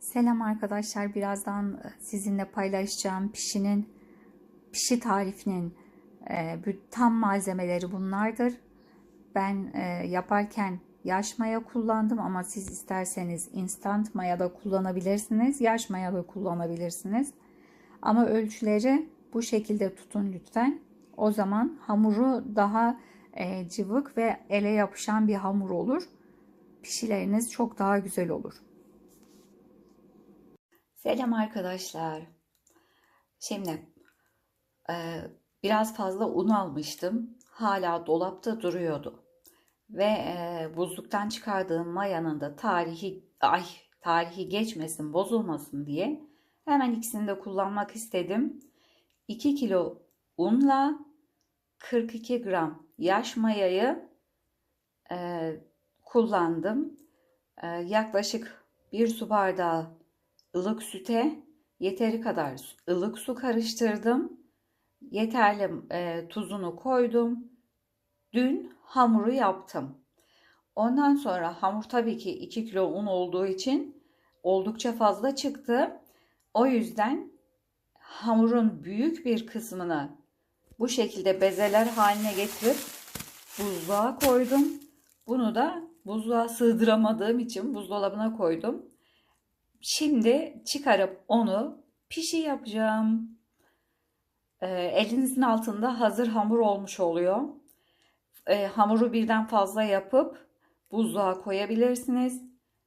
Selam arkadaşlar. Birazdan e, sizinle paylaşacağım pişinin pişi tarifinin e, tam malzemeleri bunlardır. Ben e, yaparken yaş maya kullandım ama siz isterseniz instant maya da kullanabilirsiniz. Yaş maya da kullanabilirsiniz. Ama ölçüleri bu şekilde tutun lütfen. O zaman hamuru daha e, cıvık ve ele yapışan bir hamur olur. Pişileriniz çok daha güzel olur. Selam arkadaşlar. Şimdi e, biraz fazla un almıştım. Hala dolapta duruyordu. Ve e, buzluktan çıkardığım mayanın da tarihi ay tarihi geçmesin, bozulmasın diye hemen ikisini de kullanmak istedim. 2 kilo unla 42 gram yaş mayayı e, kullandım. E, yaklaşık 1 su bardağı ılık süte yeteri kadar ılık su karıştırdım. Yeterli e, tuzunu koydum. Dün hamuru yaptım. Ondan sonra hamur tabii ki 2 kilo un olduğu için oldukça fazla çıktı. O yüzden hamurun büyük bir kısmını bu şekilde bezeler haline getirip buzluğa koydum. Bunu da buzluğa sığdıramadığım için buzdolabına koydum. Şimdi çıkarıp onu pişi yapacağım. E, elinizin altında hazır hamur olmuş oluyor. E, hamuru birden fazla yapıp buzluğa koyabilirsiniz.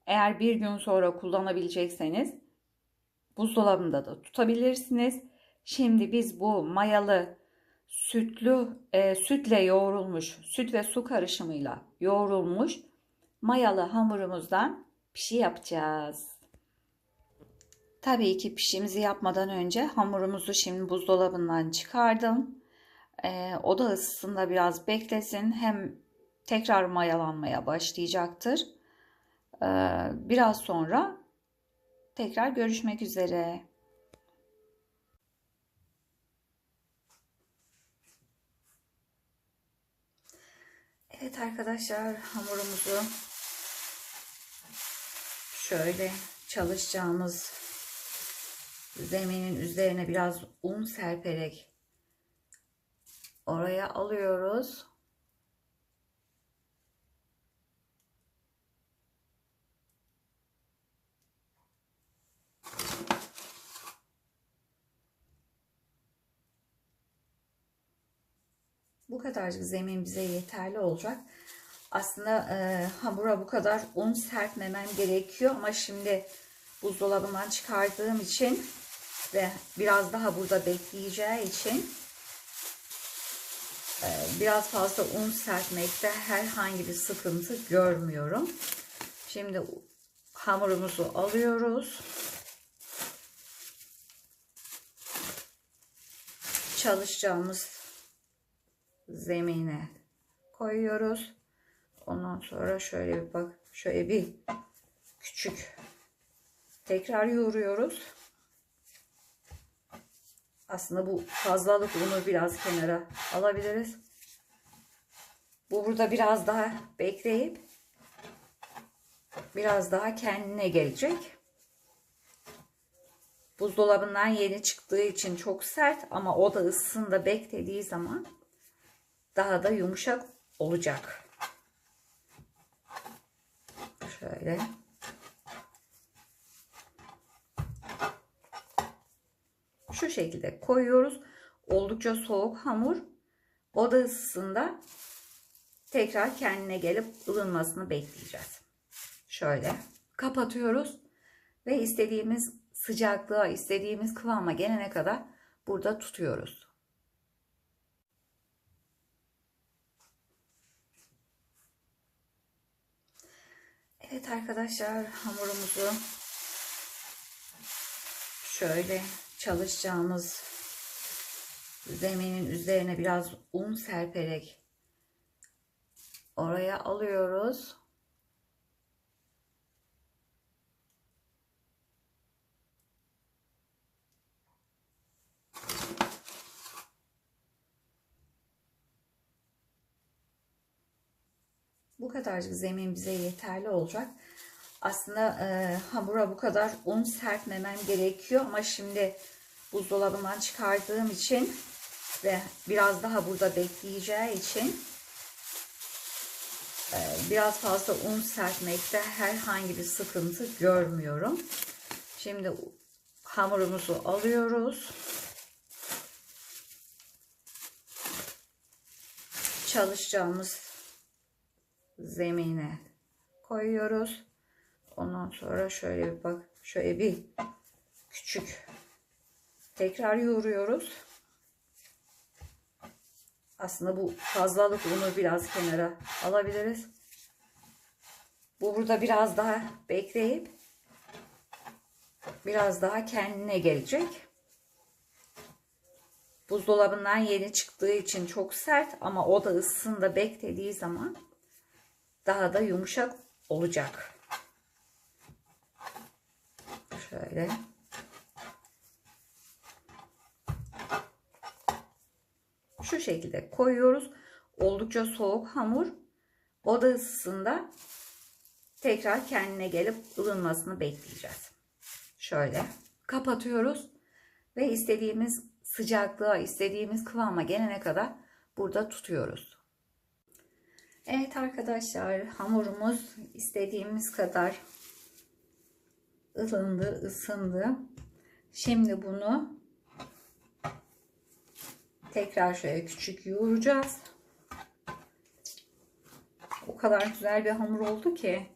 Eğer bir gün sonra kullanabilecekseniz buzdolabında da tutabilirsiniz. Şimdi biz bu mayalı sütlü e, sütle yoğrulmuş süt ve su karışımıyla yoğrulmuş mayalı hamurumuzdan pişi yapacağız. Tabii ki pişimizi yapmadan önce hamurumuzu şimdi buzdolabından çıkardım. Ee, oda ısısında biraz beklesin. Hem tekrar mayalanmaya başlayacaktır. Ee, biraz sonra tekrar görüşmek üzere. Evet arkadaşlar hamurumuzu şöyle çalışacağımız zeminin üzerine biraz un serperek oraya alıyoruz. Bu kadarcık zemin bize yeterli olacak. Aslında e, hamura bu kadar un serpmemem gerekiyor ama şimdi buzdolabından çıkardığım için ve biraz daha burada bekleyeceği için e, biraz fazla un serpmekte herhangi bir sıkıntı görmüyorum. Şimdi hamurumuzu alıyoruz. Çalışacağımız zemine koyuyoruz. Ondan sonra şöyle bir bak şöyle bir küçük tekrar yoğuruyoruz. Aslında bu fazlalık unu biraz kenara alabiliriz. Bu burada biraz daha bekleyip biraz daha kendine gelecek. Buzdolabından yeni çıktığı için çok sert ama o da ısısında beklediği zaman daha da yumuşak olacak. Şöyle. Şu şekilde koyuyoruz. Oldukça soğuk hamur. Oda ısısında tekrar kendine gelip ılınmasını bekleyeceğiz. Şöyle kapatıyoruz ve istediğimiz sıcaklığa, istediğimiz kıvama gelene kadar burada tutuyoruz. Evet arkadaşlar hamurumuzu şöyle çalışacağımız zeminin üzerine biraz un serperek oraya alıyoruz. Bu kadarcık zemin bize yeterli olacak. Aslında e, hamura bu kadar un serpmemem gerekiyor ama şimdi buzdolabından çıkardığım için ve biraz daha burada bekleyeceği için e, biraz fazla un serpmekte herhangi bir sıkıntı görmüyorum. Şimdi hamurumuzu alıyoruz. Çalışacağımız zemine koyuyoruz. Ondan sonra şöyle bir bak şöyle bir küçük tekrar yoğuruyoruz. Aslında bu fazlalık unu biraz kenara alabiliriz. Bu burada biraz daha bekleyip biraz daha kendine gelecek. Buzdolabından yeni çıktığı için çok sert ama o da ısısında beklediği zaman daha da yumuşak olacak. Şöyle. Şu şekilde koyuyoruz. Oldukça soğuk hamur. Oda ısısında tekrar kendine gelip ılınmasını bekleyeceğiz. Şöyle kapatıyoruz ve istediğimiz sıcaklığa, istediğimiz kıvama gelene kadar burada tutuyoruz. Evet arkadaşlar hamurumuz istediğimiz kadar ılındı, ısındı. Şimdi bunu tekrar şöyle küçük yoğuracağız. O kadar güzel bir hamur oldu ki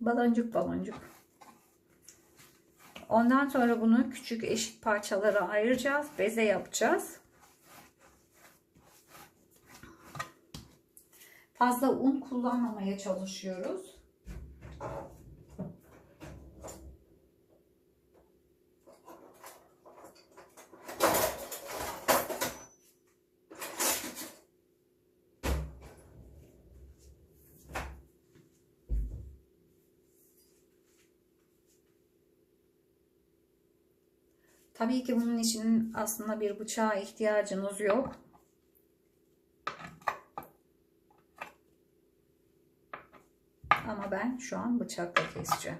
baloncuk baloncuk. Ondan sonra bunu küçük eşit parçalara ayıracağız. Beze yapacağız. Fazla un kullanmamaya çalışıyoruz. Tabii ki bunun için aslında bir bıçağa ihtiyacınız yok. Ama ben şu an bıçakla keseceğim.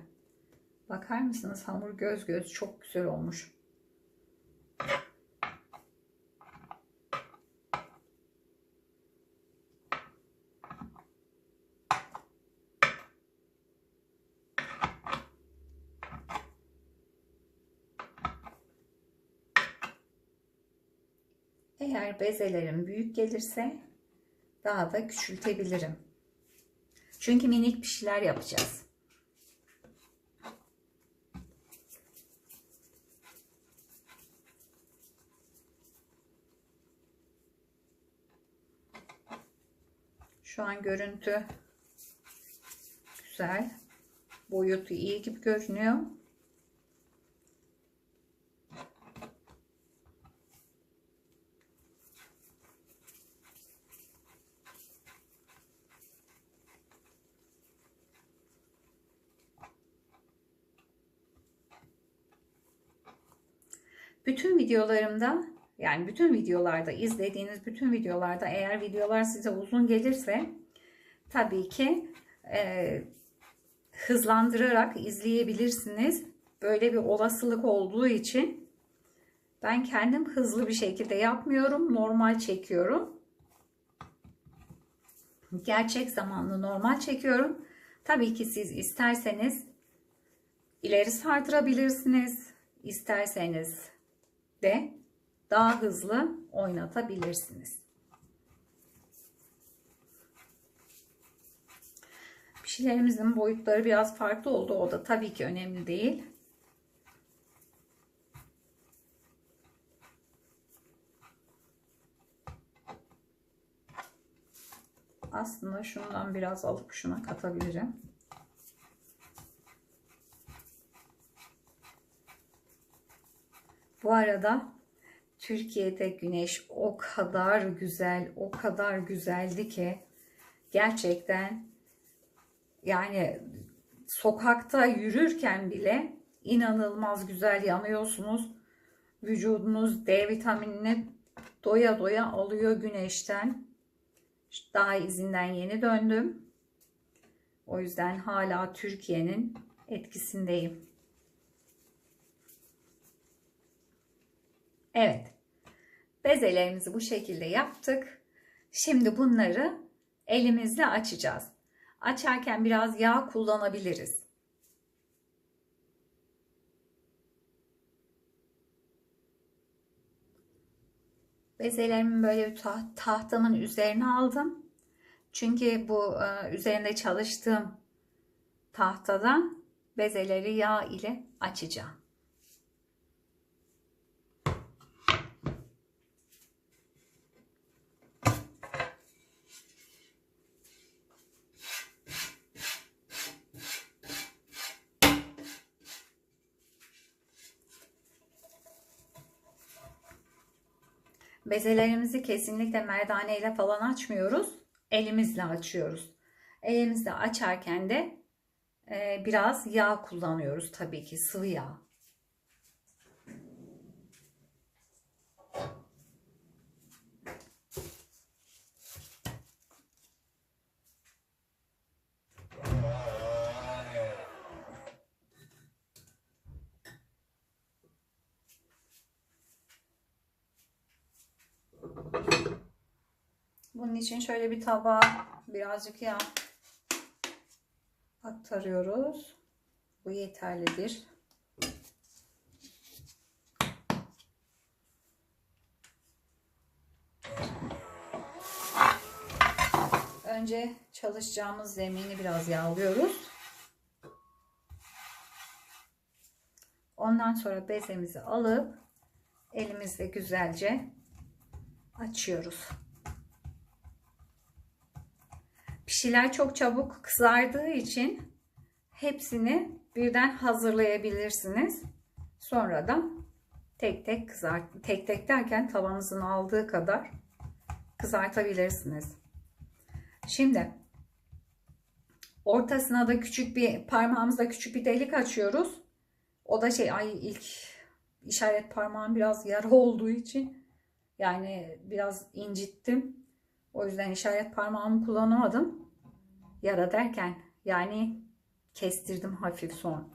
Bakar mısınız hamur göz göz çok güzel olmuş. Bezelerim büyük gelirse daha da küçültebilirim. Çünkü minik bir şeyler yapacağız. Şu an görüntü güzel. Boyutu iyi gibi görünüyor. Bütün videolarımda yani bütün videolarda izlediğiniz bütün videolarda eğer videolar size uzun gelirse tabii ki e, hızlandırarak izleyebilirsiniz. Böyle bir olasılık olduğu için ben kendim hızlı bir şekilde yapmıyorum. Normal çekiyorum. Gerçek zamanlı normal çekiyorum. Tabii ki siz isterseniz ileri sardırabilirsiniz. İsterseniz de daha hızlı oynatabilirsiniz. Pişilerimizin boyutları biraz farklı oldu. O da tabii ki önemli değil. Aslında şundan biraz alıp şuna katabilirim. Bu arada Türkiye'de güneş o kadar güzel, o kadar güzeldi ki gerçekten yani sokakta yürürken bile inanılmaz güzel yanıyorsunuz. Vücudunuz D vitaminini doya doya alıyor güneşten. Daha izinden yeni döndüm. O yüzden hala Türkiye'nin etkisindeyim. Evet. Bezelerimizi bu şekilde yaptık. Şimdi bunları elimizle açacağız. Açarken biraz yağ kullanabiliriz. Bezelerimi böyle bir tahtamın üzerine aldım. Çünkü bu e, üzerinde çalıştığım tahtadan bezeleri yağ ile açacağım. Bezelerimizi kesinlikle merdane ile falan açmıyoruz. Elimizle açıyoruz. Elimizle açarken de e, biraz yağ kullanıyoruz tabii ki sıvı yağ. Bunun için şöyle bir tabağa birazcık yağ aktarıyoruz. Bu yeterlidir. Önce çalışacağımız zemini biraz yağlıyoruz. Ondan sonra bezemizi alıp elimizle güzelce açıyoruz. Pişiler çok çabuk kızardığı için hepsini birden hazırlayabilirsiniz. Sonra da tek tek kızart tek tek derken tavanızın aldığı kadar kızartabilirsiniz. Şimdi ortasına da küçük bir parmağımızda küçük bir delik açıyoruz. O da şey ay ilk işaret parmağım biraz yara olduğu için yani biraz incittim. O yüzden işaret parmağımı kullanamadım. Yara derken yani kestirdim hafif son.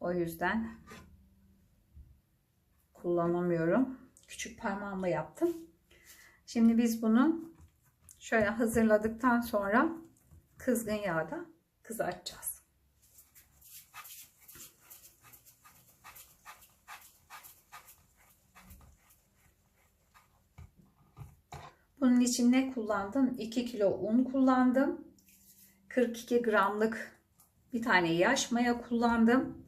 O yüzden kullanamıyorum. Küçük parmağımla yaptım. Şimdi biz bunu şöyle hazırladıktan sonra kızgın yağda kızartacağız. Bunun için ne kullandım? 2 kilo un kullandım. 42 gramlık bir tane yaş maya kullandım.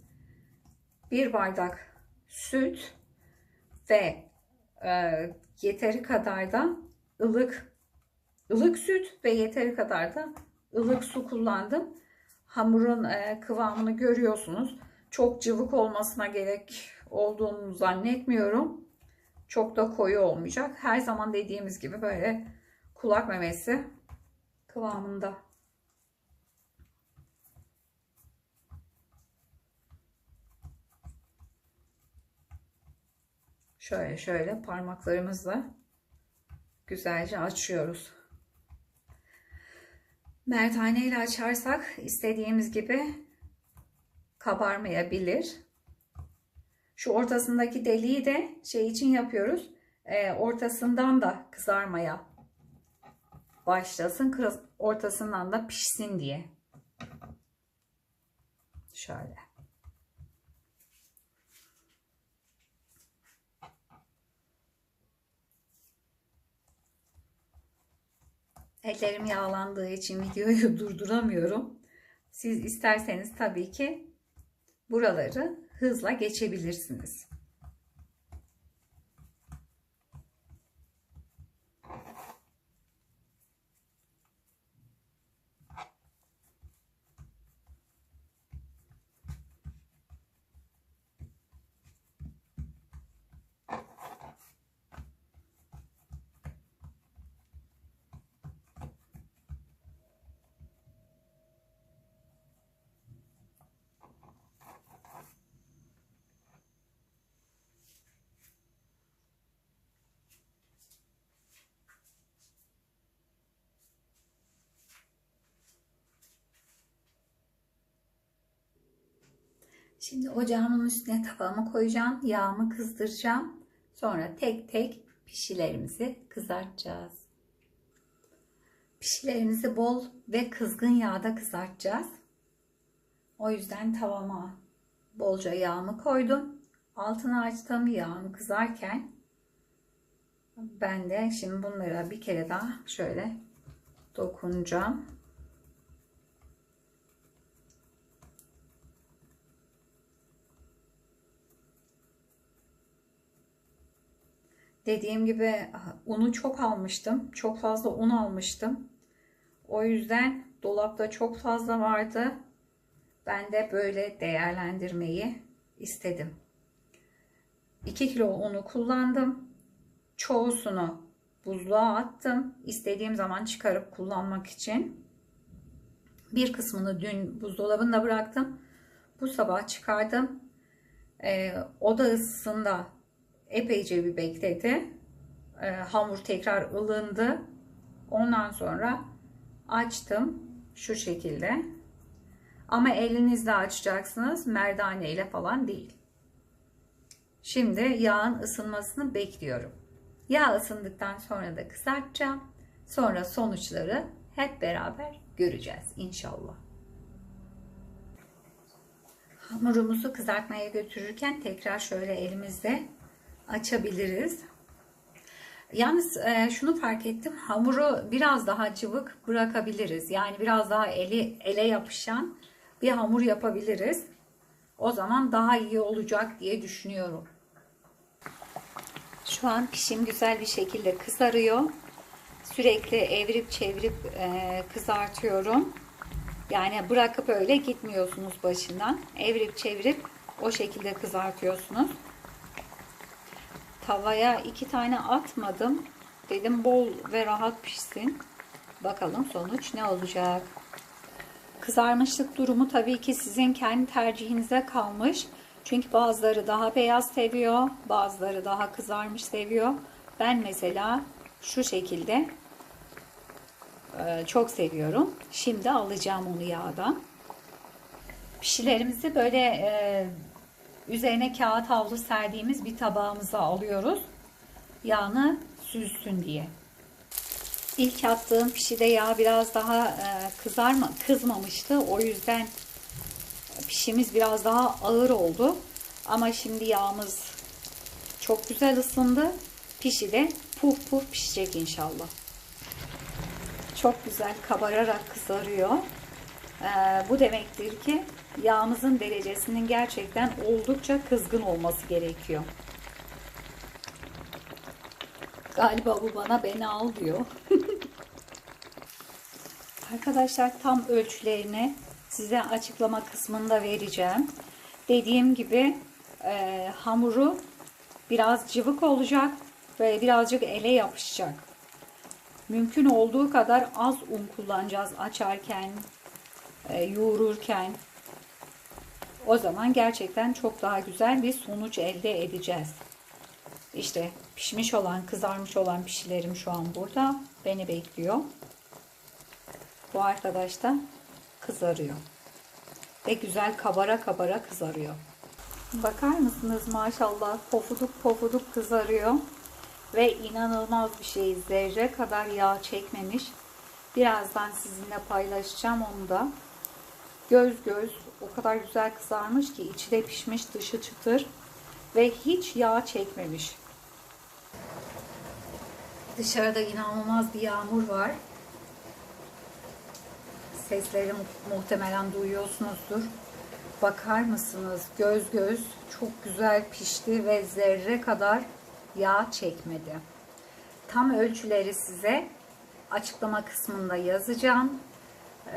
1 bardak süt ve e, yeteri kadar da ılık ılık süt ve yeteri kadar da ılık su kullandım. Hamurun e, kıvamını görüyorsunuz. Çok cıvık olmasına gerek olduğunu zannetmiyorum. Çok da koyu olmayacak. Her zaman dediğimiz gibi böyle kulak memesi kıvamında. Şöyle şöyle parmaklarımızla güzelce açıyoruz. Mertane ile açarsak istediğimiz gibi kabarmayabilir. Şu ortasındaki deliği de şey için yapıyoruz. E, ortasından da kızarmaya başlasın. Ortasından da pişsin diye. Şöyle. Ellerim yağlandığı için videoyu durduramıyorum. Siz isterseniz tabii ki buraları hızla geçebilirsiniz. Şimdi ocağımın üstüne tavamı koyacağım. Yağımı kızdıracağım. Sonra tek tek pişilerimizi kızartacağız. Pişilerimizi bol ve kızgın yağda kızartacağız. O yüzden tavama bolca yağımı koydum. Altını açtım yağım kızarken ben de şimdi bunlara bir kere daha şöyle dokunacağım. Dediğim gibi unu çok almıştım. Çok fazla un almıştım. O yüzden dolapta çok fazla vardı. Ben de böyle değerlendirmeyi istedim. 2 kilo unu kullandım. Çoğusunu buzluğa attım. İstediğim zaman çıkarıp kullanmak için. Bir kısmını dün buzdolabında bıraktım. Bu sabah çıkardım. Ee, oda ısısında epeyce bir bekledi. Ee, hamur tekrar ılındı. Ondan sonra açtım şu şekilde. Ama elinizle açacaksınız. Merdane ile falan değil. Şimdi yağın ısınmasını bekliyorum. Yağ ısındıktan sonra da kızartacağım. Sonra sonuçları hep beraber göreceğiz inşallah. Hamurumuzu kızartmaya götürürken tekrar şöyle elimizle açabiliriz. Yalnız e, şunu fark ettim. Hamuru biraz daha cıvık bırakabiliriz. Yani biraz daha eli ele yapışan bir hamur yapabiliriz. O zaman daha iyi olacak diye düşünüyorum. Şu an pişim güzel bir şekilde kızarıyor. Sürekli evirip çevirip e, kızartıyorum. Yani bırakıp öyle gitmiyorsunuz başından. Evirip çevirip o şekilde kızartıyorsunuz. Tavaya iki tane atmadım. Dedim bol ve rahat pişsin. Bakalım sonuç ne olacak. Kızarmışlık durumu tabii ki sizin kendi tercihinize kalmış. Çünkü bazıları daha beyaz seviyor, bazıları daha kızarmış seviyor. Ben mesela şu şekilde e, çok seviyorum. Şimdi alacağım onu yağdan. Pişilerimizi böyle e, üzerine kağıt havlu serdiğimiz bir tabağımıza alıyoruz. Yağını süzsün diye. İlk attığım pişide yağ biraz daha e, kızarma, kızmamıştı. O yüzden pişimiz biraz daha ağır oldu. Ama şimdi yağımız çok güzel ısındı. Pişi de puf puf pişecek inşallah. Çok güzel kabararak kızarıyor. Ee, bu demektir ki yağımızın derecesinin gerçekten oldukça kızgın olması gerekiyor. Galiba bu bana beni al diyor. Arkadaşlar tam ölçülerini size açıklama kısmında vereceğim. Dediğim gibi e, hamuru biraz cıvık olacak ve birazcık ele yapışacak. Mümkün olduğu kadar az un kullanacağız açarken, e, yoğururken. O zaman gerçekten çok daha güzel bir sonuç elde edeceğiz. İşte pişmiş olan, kızarmış olan pişilerim şu an burada. Beni bekliyor. Bu arkadaş da kızarıyor. Ve güzel kabara kabara kızarıyor. Bakar mısınız maşallah pofuduk pofuduk kızarıyor. Ve inanılmaz bir şey zerre kadar yağ çekmemiş. Birazdan sizinle paylaşacağım onu da. Göz göz o kadar güzel kızarmış ki içi de pişmiş dışı çıtır. Ve hiç yağ çekmemiş. Dışarıda inanılmaz bir yağmur var. Sesleri muhtemelen duyuyorsunuzdur. Bakar mısınız? Göz göz çok güzel pişti ve zerre kadar yağ çekmedi. Tam ölçüleri size açıklama kısmında yazacağım.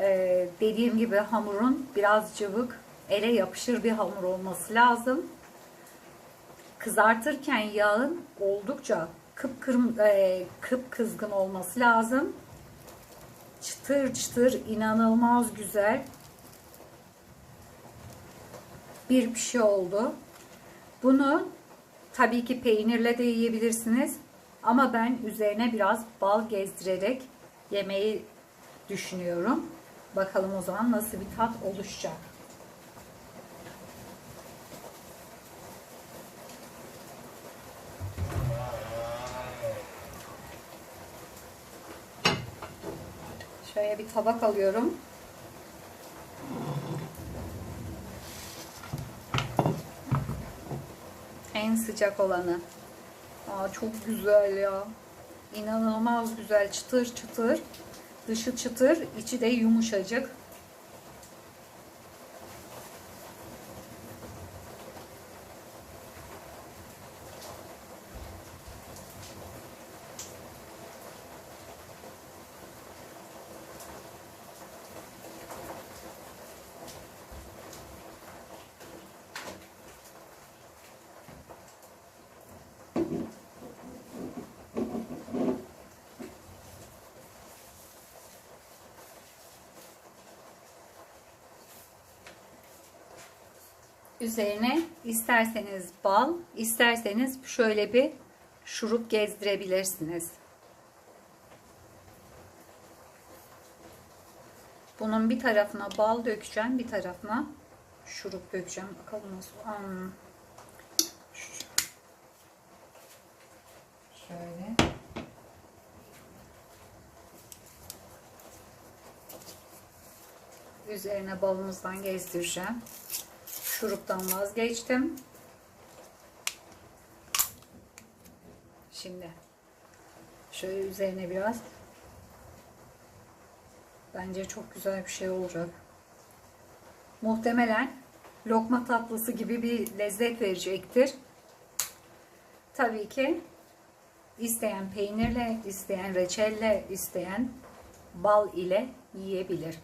Ee, dediğim gibi hamurun biraz cıvık, ele yapışır bir hamur olması lazım. Kızartırken yağın oldukça kıpkırm e, kıpkızgın olması lazım. Çıtır çıtır inanılmaz güzel bir pişi oldu. Bunu tabii ki peynirle de yiyebilirsiniz. Ama ben üzerine biraz bal gezdirerek yemeyi düşünüyorum. Bakalım o zaman nasıl bir tat oluşacak. Şöyle bir tabak alıyorum. En sıcak olanı. Aa, çok güzel ya. İnanılmaz güzel çıtır çıtır. Dışı çıtır, içi de yumuşacık. Üzerine isterseniz bal, isterseniz şöyle bir şurup gezdirebilirsiniz. Bunun bir tarafına bal dökeceğim, bir tarafına şurup dökeceğim. Bakalım nasıl. Hmm. Şöyle. Üzerine balımızdan gezdireceğim. Şuruptan vazgeçtim. Şimdi şöyle üzerine biraz bence çok güzel bir şey olacak. Muhtemelen lokma tatlısı gibi bir lezzet verecektir. Tabii ki isteyen peynirle, isteyen reçelle, isteyen bal ile yiyebilir.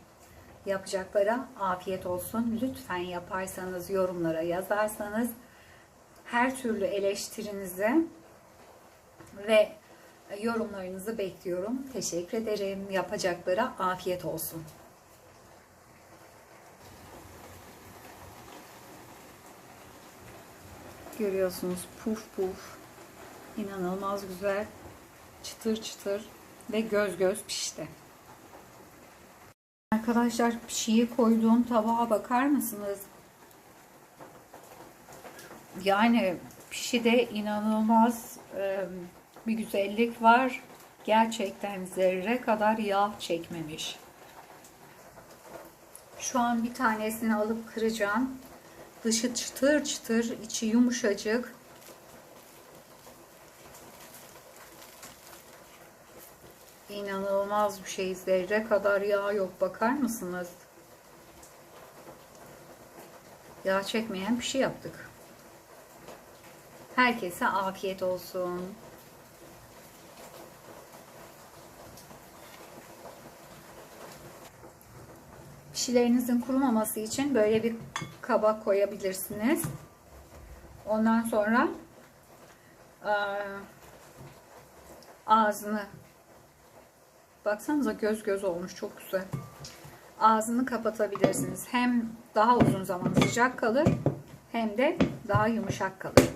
Yapacaklara afiyet olsun. Lütfen yaparsanız, yorumlara yazarsanız her türlü eleştirinizi ve yorumlarınızı bekliyorum. Teşekkür ederim. Yapacaklara afiyet olsun. Görüyorsunuz puf puf. İnanılmaz güzel. Çıtır çıtır ve göz göz pişti. Arkadaşlar pişiyi koyduğum tabağa bakar mısınız? Yani pişide inanılmaz bir güzellik var. Gerçekten zerre kadar yağ çekmemiş. Şu an bir tanesini alıp kıracağım. Dışı çıtır çıtır, içi yumuşacık. İnanılmaz bir şey. Zerre kadar yağ yok. Bakar mısınız? Yağ çekmeyen bir şey yaptık. Herkese afiyet olsun. Pişilerinizin kurumaması için böyle bir kaba koyabilirsiniz. Ondan sonra ağzını Baksanıza göz göz olmuş. Çok güzel. Ağzını kapatabilirsiniz. Hem daha uzun zaman sıcak kalır hem de daha yumuşak kalır.